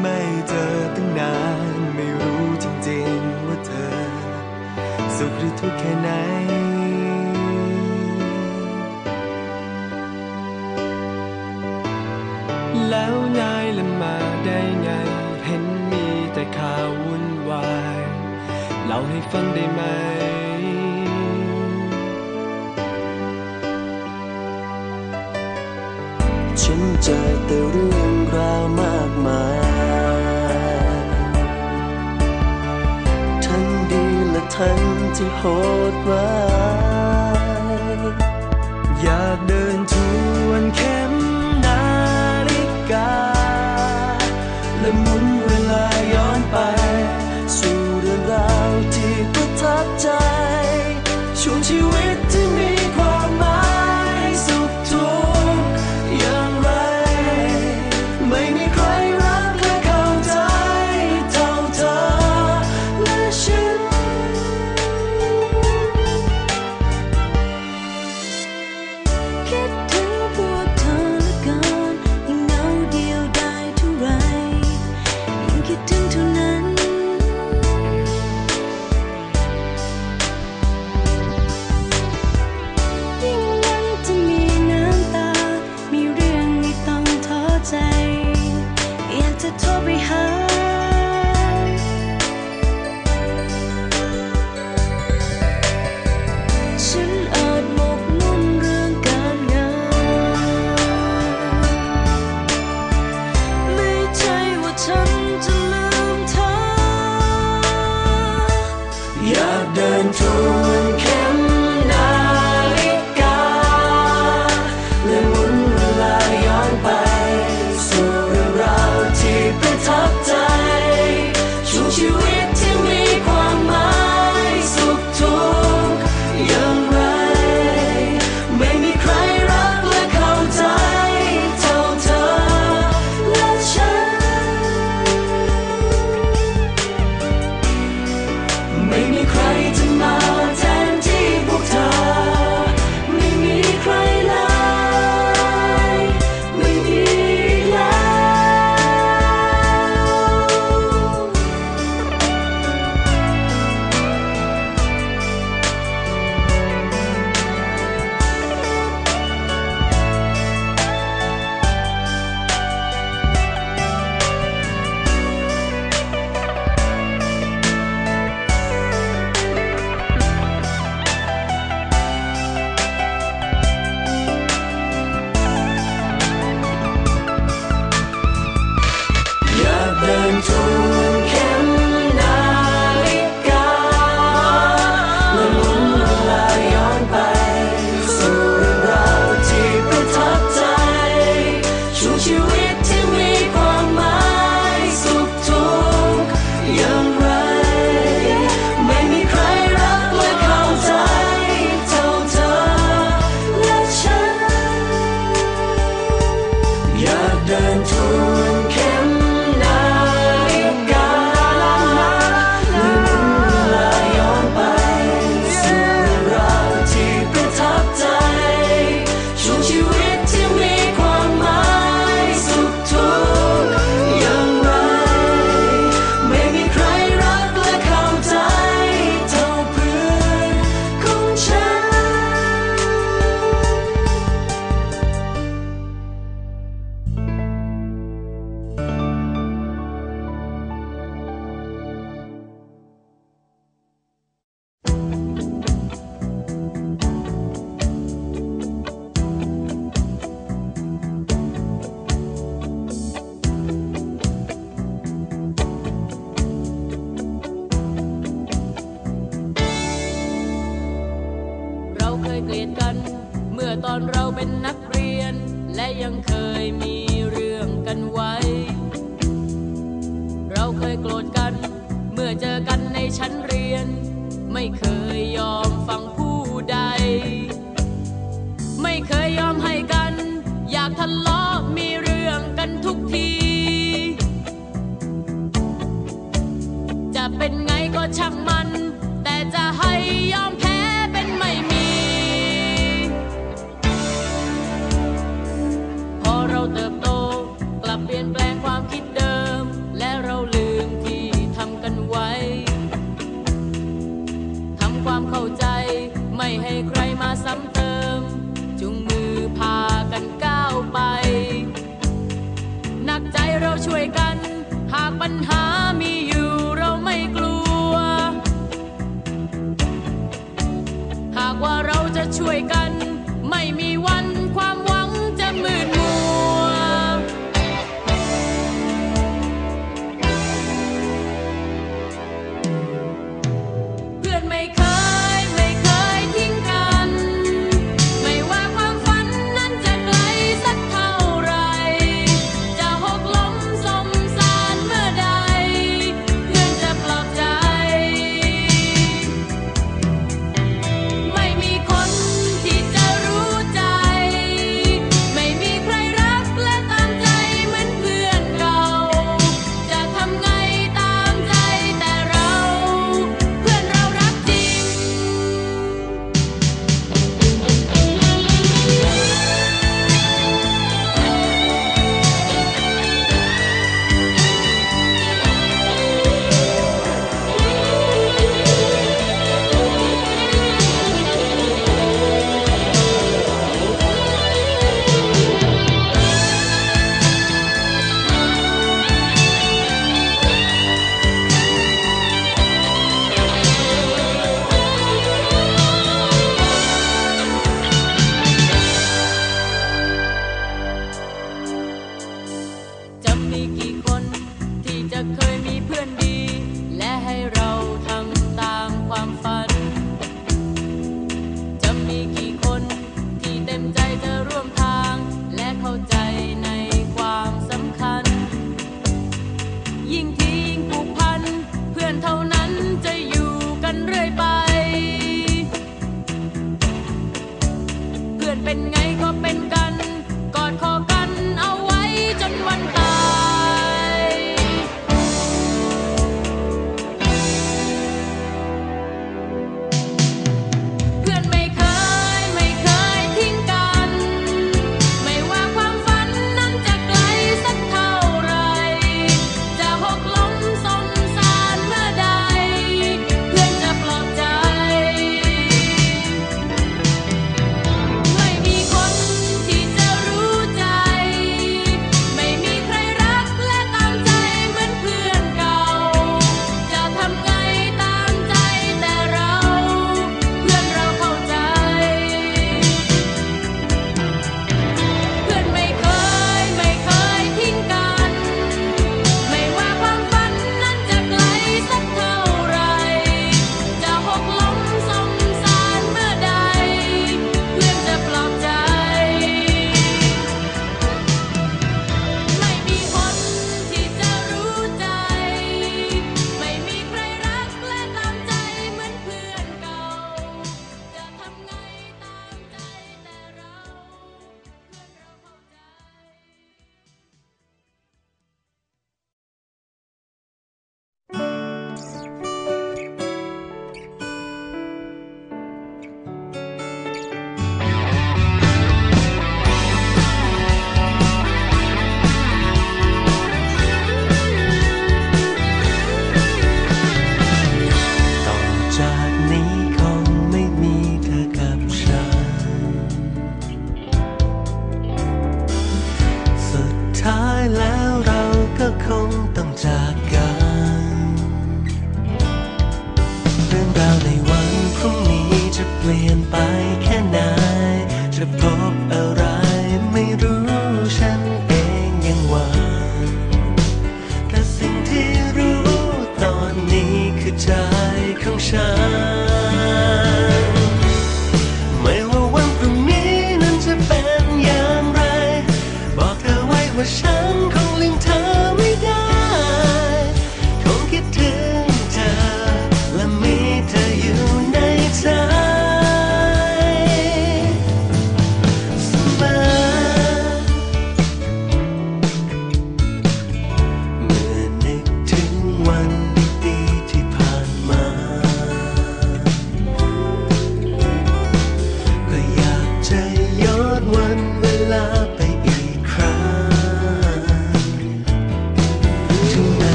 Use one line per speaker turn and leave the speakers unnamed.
ไม่เจอตั้งนาน ไม่รู้จริงๆว่าเธอ สุขหรือทุกข์แค่ไหน แล้วนายละมาได้ไง เห็นมีแต่ข่าววุ่นวายเล่าให้ฟังได้ไหมฉันเจอแต่เรื่องราวมากมาย ทันที่
โห
ดร้ายอยากเดินทวนเข็มนาฬิกา และหมุนเวลาย้อนไป สู่เรื่องราวที่ประทับใจ 们中文。and true. ตอนเราเป็
นนักเรียน และยังเคยมีเรื่องกันไว้ เราเคยโกรธกัน เมื่อเจอกันในชั้นเรียน ไม่เคย ข้าใจ ไม่ให้ใครมาซ้ำเติม จุงมือพากันก้าวไปนักใจเราช่วยกัน หากปัญหามีอยู่เราไม่กลัว หากว่าเราจะช่วยกัน ไงก็เป็น
กันกอดคอกัน